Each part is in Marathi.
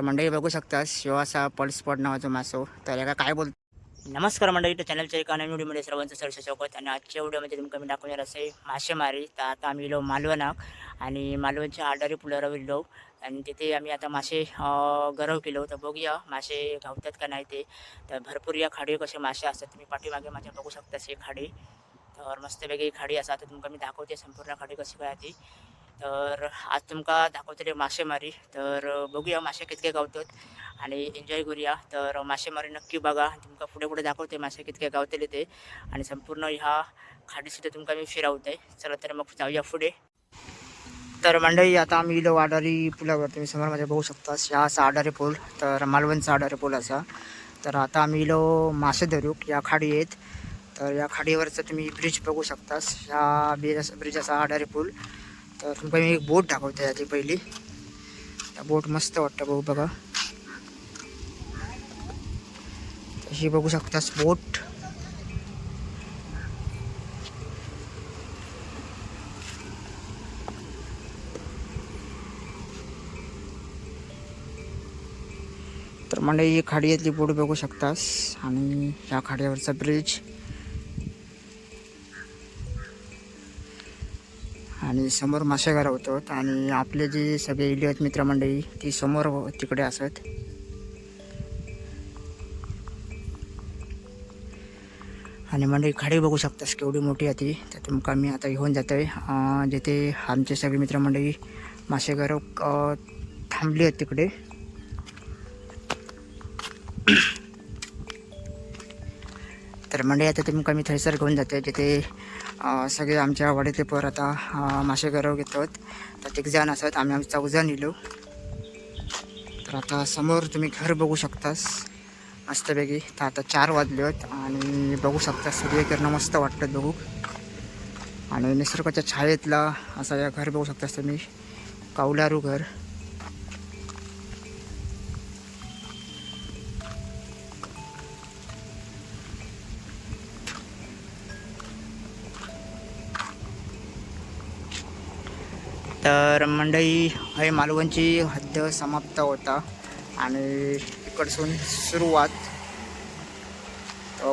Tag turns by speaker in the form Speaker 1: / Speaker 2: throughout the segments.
Speaker 1: तर मंडळी बघू शकता शिवासा पल्स स्पॉट नावाचा मासो. तर एका काय बोल नमस्कार मंडळी तर चॅनलच्या एका नवीन व्हिडिओमध्ये सर्वांचं सरस चौकत आणि आजच्या व्हिडिओमध्ये तुम्ही मी दाखवणार असे मासेमारी. तर आता आम्ही येलो मालवणाक आणि मालवणच्या आडारी पुलावर गेलो. आणि तिथे आम्ही आता मासे गरव केलो. तर बघूया मासे गावतात का नाही ते. तर भरपूर या खाडी कसे मासे असतात तुम्ही पाठीमागे माझ्या बघू शकता ही खाडी. तर मस्तपैकी खाडी असा तर तुमका मी दाखवते संपूर्ण खाडी कशी काय ती. तर आज तुमका दाखवतले मासेमारी. तर बघूया मासे कितके गावतात आणि एन्जॉय करूया. तर मासेमारी नक्की बघा. तुमका पुढे पुढे दाखवते मासे कितके गावतले ते. आणि संपूर्ण ह्या खाडीसुद्धा तुमका मी फिरवते. चला तर मग जाऊया पुढे. तर मंडळी आता आम्ही इलो आडारी पुलावर तुम्ही समोर माझ्या बघू शकता हा असा आडारी पूल. तर मालवणचा आडारी पूल असा. तर आता आम्ही इलो मासे धरूक या खाडी आहेत तर या खाडीवरचं तुम्ही ब्रिज बघू शकता ह्या ब्रिज ब्रिज असा आडारी पूल. तर तुमका मी एक बोट दाखवते त्याची पहिली. त्या बोट मस्त वाटतं बघू बघा. तशी बघू शकतास बोट. तर म्हणजे ही खाडीतली बोट बघू शकतास आणि ह्या खाडीवरचा ब्रिज आणि समोर मासेगार होतात आणि आपले जे सगळे इलियत मित्रमंडळी ती समोर तिकडे असत. आणि मंडळी खाडी बघू शकतास केवढी मोठी आहे ती. तर तुमका मी आता घेऊन जातो आहे जिथे आमचे सगळे मित्रमंडळी मासेगार थांबली आहेत तिकडे. तर मंडळी आता तुमका मी थंयसर घेऊन जाते जिथे सगळे आमच्या वाडीतले पोर आता मासे गरव घेतात. तर तिघ जण असत आम्ही आमचा उजान येलो तर आता समोर तुम्ही घर बघू शकतास. मस्तपैकी. तर आता चार वाजले आहेत आणि बघू शकता सूर्यकिरण मस्त वाटतं बघू. आणि निसर्गाच्या छायेतला असा या घर बघू शकतास तुम्ही. कौलारू घर. तर मंडई हे मालवणची हद्द समाप्त होता आणि इकडसून सुरुवात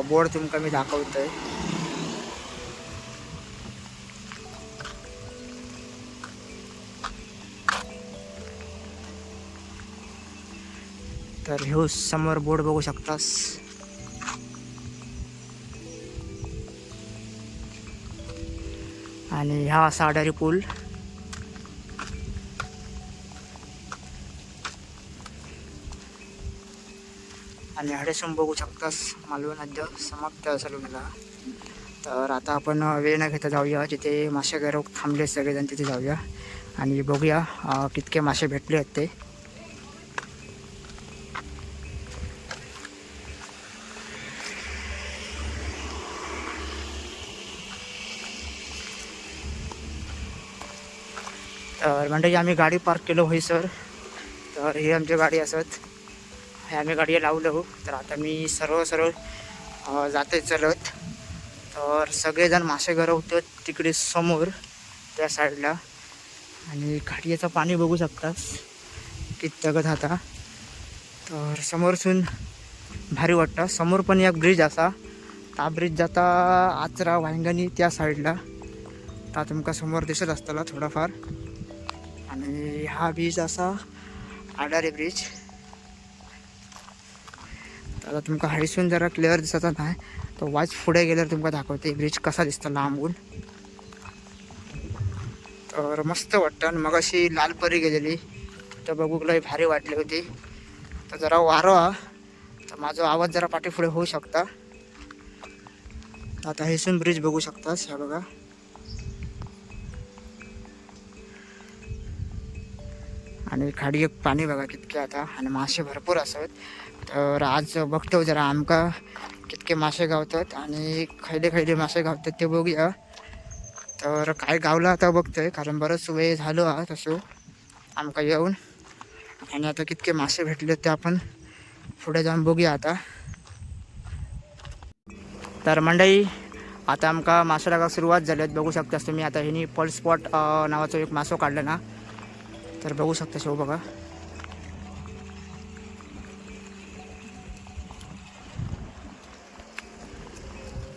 Speaker 1: बोर्ड तुमका मी दाखवतोय. तर ह्यो समोर बोर्ड बघू शकतास. आणि ह्या असा आडारी पूल आणि हडेसून बघू शकतास. मालवण हद्द समाप्त चालू तर आता आपण वेळ न घेता जाऊया. जिथे मासे गैरव थांबले सगळेजण तिथे जाऊया. आणि बघूया कितके मासे भेटले आहेत ते. तर म्हणजे आम्ही गाडी पार्क केलो होई सर तर ही आमची गाडी असत. हे आम्ही गाडी लावलो हो. तर आता मी सर्व सर्व जाते चलत. तर सगळेजण मासे होतं तिकडे समोर त्या साईडला. आणि खाडीचं पाणी बघू शकतास कितकत आता. तर समोरसून भारी वाटतं. समोर पण एक ब्रिज असा. ता ब्रिज जाता आचरा वांगणी त्या साईडला. ता तुमका समोर दिसत असताना थोडाफार. आणि हा ब्रिज असा आडारे ब्रिज आता तुमका हायसून जरा क्लिअर दिसत नाही तो वाच पुढे गेल्यावर तुमका दाखवते ब्रिज कसा दिसतो लांबून. तर मस्त वाटतं आणि मग अशी लाल परी गेलेली. तर बघू लय भारी वाटली होती. तर जरा वारं. तर माझा आवाज जरा पाठीपुढे होऊ शकता. आता हेसून ब्रिज बघू शकतास ह्या बघा. आणि खाडी एक पाणी बघा कितके आता आणि मासे भरपूर असत तर आज बघतो जरा आमका कितके मासे गावतात आणि खैले खैले मासे गावतात ते बघूया. तर काय गावलं आता बघतोय कारण बरंच वेळ झालो हा तसं. आमका येऊन. आणि आता कितके मासे भेटले ते आपण पुढे जाऊन बघूया आता. तर मंडई आता आमका मासे लागाक सुरुवात झाली आहेत. बघू शकतास तुम्ही आता ह्यानी पल स्पॉट नावाचं एक मासो काढला ना. तर बघू शकता शेव बघा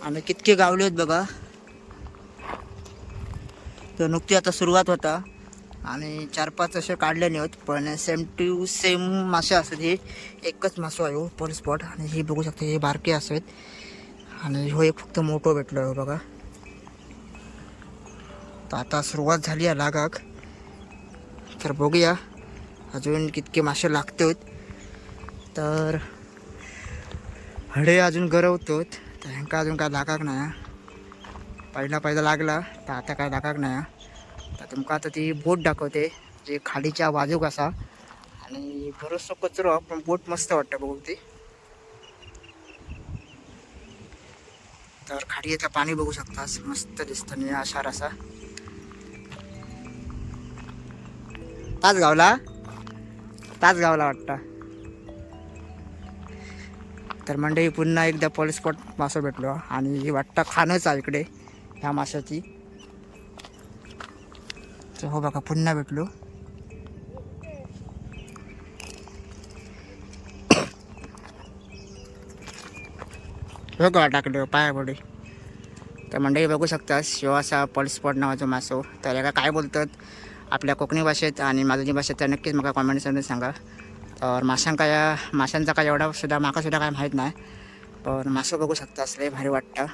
Speaker 1: आम्ही कितके गावले होत बघा तर नुकती आता सुरुवात होता आणि चार पाच असे काढले नाही होत पण सेम टू सेम मासे असत हे एकच मासो आहे पर स्पॉट आणि हे बघू शकता हे बारके असत आणि हो एक फक्त मोठं भेटलो आहे बघा तर आता सुरुवात झाली आहे लागाक तर बघूया. अजून कितके मासे लागतात. तर हडे अजून गरवतोत. तर ह्यांका अजून काय लागाक नाही पहिला पहिला लागला तर आता काय लागाक नाही तर तुमका आता ती बोट दाखवते जे खाडीच्या बाजूक असा. आणि बरोचसो कचरो पण बोट मस्त वाटतं बघू ती. तर खाडीचं पाणी बघू शकतास. मस्त दिसतं निळा असा. तासगावला तासगावला वाटतं. तर मंडळी पुन्हा एकदा पॉलिस्पॉट मासा भेटलो. आणि वाटतं खाणंच आहे इकडे ह्या माशाची. तर हो बघा पुन्हा भेटलो. हो का टाकलं पायापुढे. पडे तर मंडळी बघू शकता शिवासा पॉलिस्पॉट नावाचा मासो तर याला काय बोलतात? आपल्या कोकणी भाषेत आणि मालवणी भाषेत तर नक्कीच मला कॉमेंट्समध्ये सांगा. तर माशांका या माशांचा काय एवढा सुद्धा सुद्धा काय माहीत नाही. पण मासं बघू शकता असले भारी वाटतं.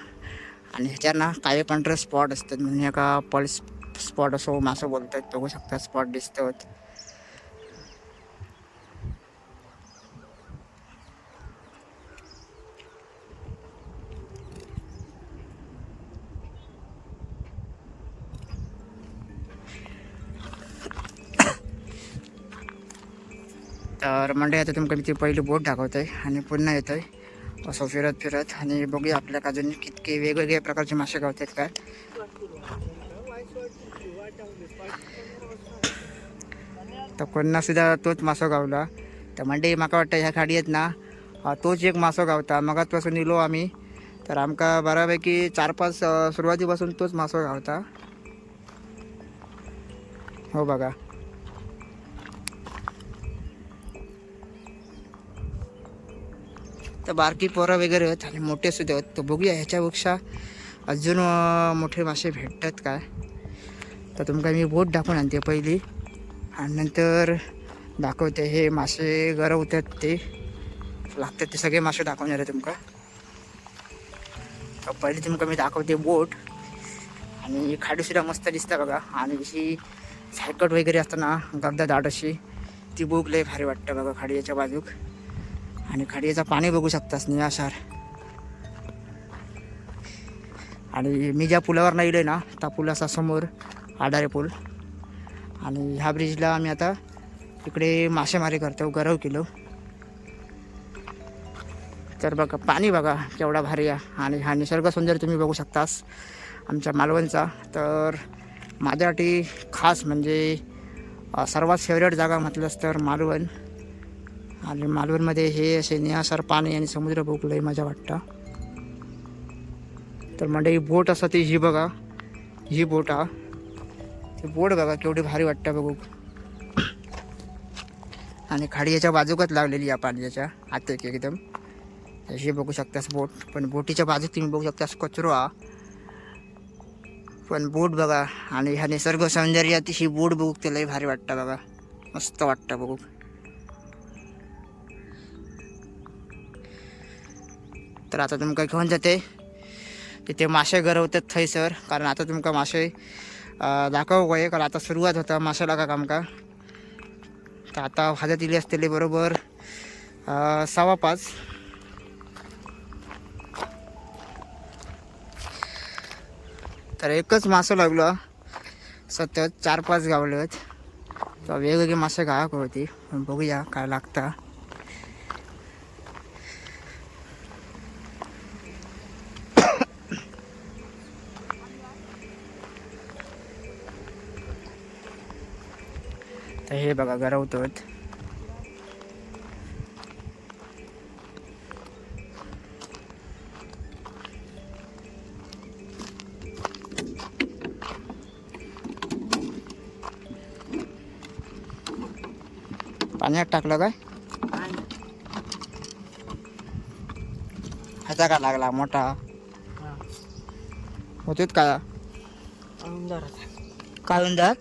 Speaker 1: आणि ह्याच्यावर ना काही पांढरे स्पॉट असतात. म्हणजे एका पल्स स्पॉट असो मासं बोलतात बघू शकता स्पॉट दिसतात. तर मंडळी आता तुमका मी ती पहिली बोट दाखवतोय आणि पुन्हा येतोय. असं फिरत फिरत आणि बघूया आपल्या अजून कितके वेगवेगळ्या प्रकारचे मासे गावतात काय. तर पुन्हा सुद्धा तोच मासो गावला. तर मंडळी म्हाका वाटतं ह्या खाडी ना तोच एक मासो गावता. मगाचपासून इलो आम्ही. तर आमका बऱ्यापैकी चार पाच सुरुवातीपासून तोच मासो गावता. हो बघा. तर बारकी पोरं वगैरे आहेत आणि मोठे सुद्धा आहेत तर बघूया ह्याच्यापेक्षा अजून मोठे मासे भेटतात काय? तर तुमका मी बोट दाखवून आणते पहिली. आणि नंतर दाखवते हे मासे गरवतात ते. लागतात ते सगळे मासे दाखवणार आहे तुमका. तर पहिले तुमका मी दाखवते बोट. आणि खाडीसुद्धा मस्त दिसतं बघा. आणि ही सायकट वगैरे असताना गर्दा दाट अशी. ती बुक लय भारी वाटतं बघा खाडीच्या बाजूक. आणि खडीचं पाणी बघू शकतास निळाशार आणि मी ज्या पुलावर नाही आहे ना त्या पुलाचा समोर आडारे पूल. आणि ह्या ब्रिजला आम्ही आता इकडे मासेमारी करतो गरव किलो. तर बघा पाणी बघा केवढा भारी आहे. आणि हा निसर्ग सौंदर्य तुम्ही बघू शकतास. आमच्या मालवणचा तर माझ्यासाठी खास म्हणजे सर्वात फेवरेट जागा म्हटलंच तर मालवण. आणि मालवणमध्ये हे असे निळासार पाणी आणि समुद्र बघलंय मजा वाटतं. तर मंडळी बोट असं ती ही बघा. ही बोट हा. ती बोट बघा केवढी भारी वाटतं बघू. आणि खाडी याच्या बाजूकच लावलेली या पाण्याच्या आत एक एकदम अशी बघू शकतास बोट. पण बोटीच्या बाजूक तुम्ही बघू शकतास कचरो हा. पण बोट बघा आणि ह्या निसर्ग सौंदर्यात ही बोट बघू ते भारी वाटतं बघा. मस्त वाटतं बघू तर आता तुमका घेऊन जाते. तिथे मासे गरवतात थंयसर कारण आता तुमका मासे दाखव गोय कारण आता सुरुवात होता मासे लागा आमकां. तर आता वाजत इली असलेली बरोबर सवा सव्वा पाच. तर एकच मासं लागलो. सतत चार पाच गावले आहेत वेगवेगळे मासे गायक होती. पण बघूया काय लागता. हे बघा गरवतोत. पाण्यात टाकलं काय? ह्याचा का लागला? मोठा? होतेत काय काळुंदार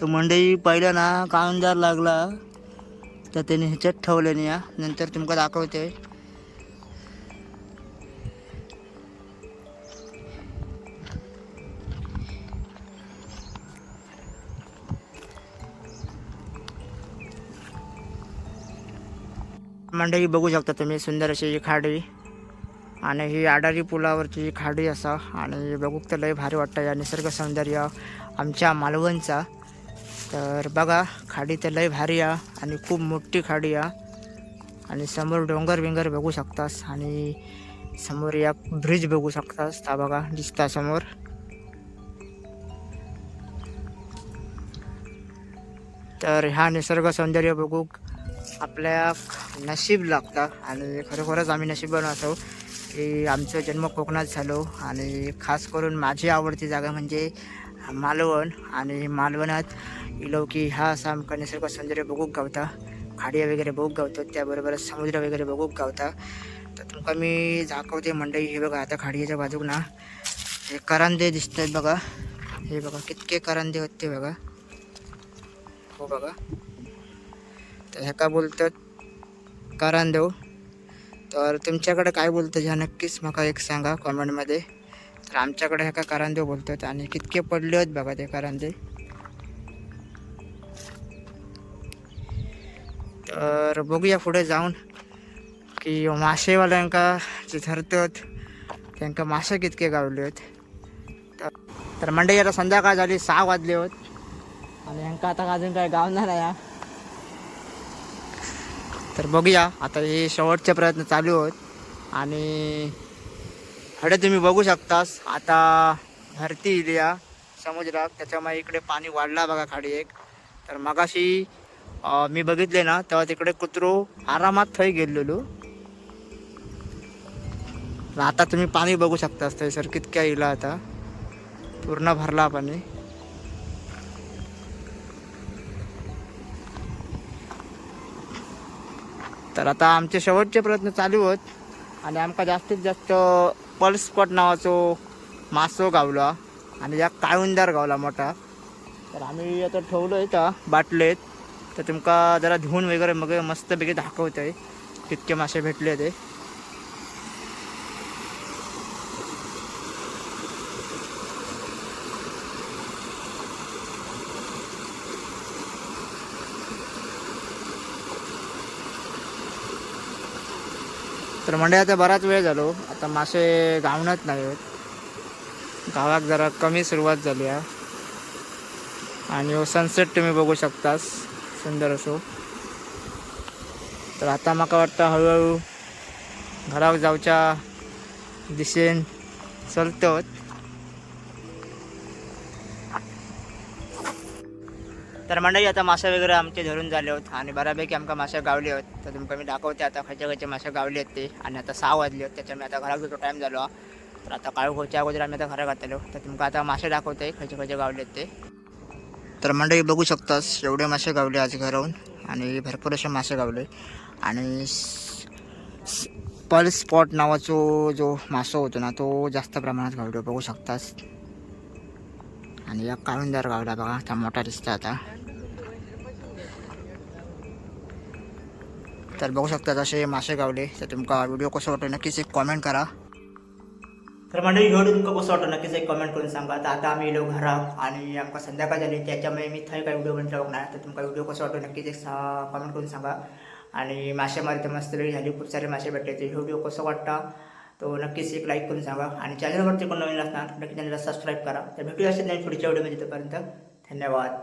Speaker 1: तो मंडई पहिला ना काळुंदार लागला तर त्याने ह्याच्यात ठेवले नाही नंतर तुमका दाखवते? मंडई बघू शकता तुम्ही सुंदर अशी ही खाडी. आणि ही आडारी पुलावरची ही खाडी असा. आणि बघू तर लय भारी वाटतं या निसर्ग सौंदर्य आमच्या मालवणचा. तर बघा खाडी तर लय भारी आहे आणि खूप मोठी खाडी आहे. आणि समोर डोंगर बिंगर बघू शकतास आणि समोर या ब्रिज बघू शकतास. ता बघा दिसता समोर. तर ह्या निसर्ग सौंदर्य बघू आपल्या नशीब लागतं आणि खरोखरच आम्ही नशीबवान असो की आमचं जन्म कोकणात झालो आणि खास करून माझी आवडती जागा म्हणजे मालवण आणि मालवणात इलौकी ह्या हा असा आमका निसर्ग सौंदर्य बघूक गावता. खाड्या वगैरे बघूक गावतात त्याबरोबरच समुद्र वगैरे बघूक गावता. तर तुमका मी दाखवते मंडई. हे बघा आता खाडीच्या बाजूक ना हे करांदे दिसतात बघा. हे बघा कितके करांदे होते बघा. हो बघा. तर ह्याका बोलतात करांदेव हो. तर तुमच्याकडे काय बोलतं ह्या नक्कीच मला एक सांगा कॉमेंटमध्ये. तर आमच्याकडे एका करांदे बोलतात आणि कितके पडले आहेत बघा ते करांदे? तर बघूया पुढे जाऊन की मासेवाल्यांका जे धरतात त्यांका मासे कितके गावले आहेत. तर- तर मंडई आता संध्याकाळ झाली सहा वाजले होत. आणि ह्यांका आता अजून काय गावणार नाही हा. तर बघूया आता हे शेवटचे प्रयत्न चालू आहेत आणि हडे तुम्ही बघू शकतास. आता भरती इली या समुद्रात. त्याच्यामुळे इकडे पाणी वाढला बघा खाडी एक. तर मगाशी मी बघितले ना तेव्हा तिकडे कुत्रो आरामात थंय गेलेलो. आता तुम्ही पाणी बघू शकतास थंयसर कितक्या इला आता. पूर्ण भरला पाणी. तर आता आमचे शेवटचे प्रयत्न चालू आहेत आणि आमका जास्तीत जास्त पल्सपट नावाचो मासो गावला. आणि या काळुंदार गावला मोठा. तर आम्ही आता ठेवलो आहे त्या बाटलेत. तर तुमका जरा धुवून वगैरे मग मस्तपैकी दाखवत आहे कितके मासे भेटले ते तर म्हणजे आता बराच वेळ झालो. आता मासे गावणच नाही आहेत. गावात जरा कमी सुरुवात झाली आहे. आणि हो, सनसेट तुम्ही बघू शकतास. सुंदर असो. तर आता म्हाका वाटतं हळूहळू घराक जावच्या दिशेन चलतत. तर मंडळी आता मासे वगैरे आमचे धरून झाले होत आणि बऱ्यापैकी आमका मासे गावले होत. तर तुमका मी दाखवते आता खयचे खयचे मासे गावले आहेत ते आणि आता सहा वाजले होते त्याच्यामुळे आता घरात जातो टाईम झालो. हा. तर आता काळू होच्या अगोदर आम्ही आता घरा घातलो तर तुमका आता मासे दाखवते खयचे खयचे गावले आहेत ते तर मंडळी बघू शकतास एवढे मासे गावले आज घराहून आणि भरपूर असे मासे गावले. आणि पल स्पॉट नावाचो जो मासो होतो ना तो जास्त प्रमाणात गावलो बघू शकतास. आणि या काळुंदार गावला बघा आता मोठा दिसता आता. तर बघू शकता असे मासे गावले तर तुमका व्हिडिओ कसं वाटतो नक्कीच एक कॉमेंट करा. तर मंडळी व्हिडिओ तुमका कसं वाटतं नक्कीच एक कमेंट करून सांगा. तर आता आम्ही येलो घरा आणि आमका संध्याकाळ झाली त्याच्यामुळे मी थंय काय व्हिडिओ बनवला नाही तर तुमका व्हिडिओ कसं वाटतो नक्कीच एक कमेंट करून सांगा. आणि मासेमारी तर मस्त वेळी झाली खूप सारे मासे भेटले. ते व्हिडिओ कसं वाटता तो नक्कीच एक लाईक करून सांगा. आणि चॅनलवरती कोण नवीन असणार नक्की चॅनलला सबस्क्राईब करा. तर भेटूया असेल नाही पुढच्या व्हिडिओमध्ये तोपर्यंत. धन्यवाद.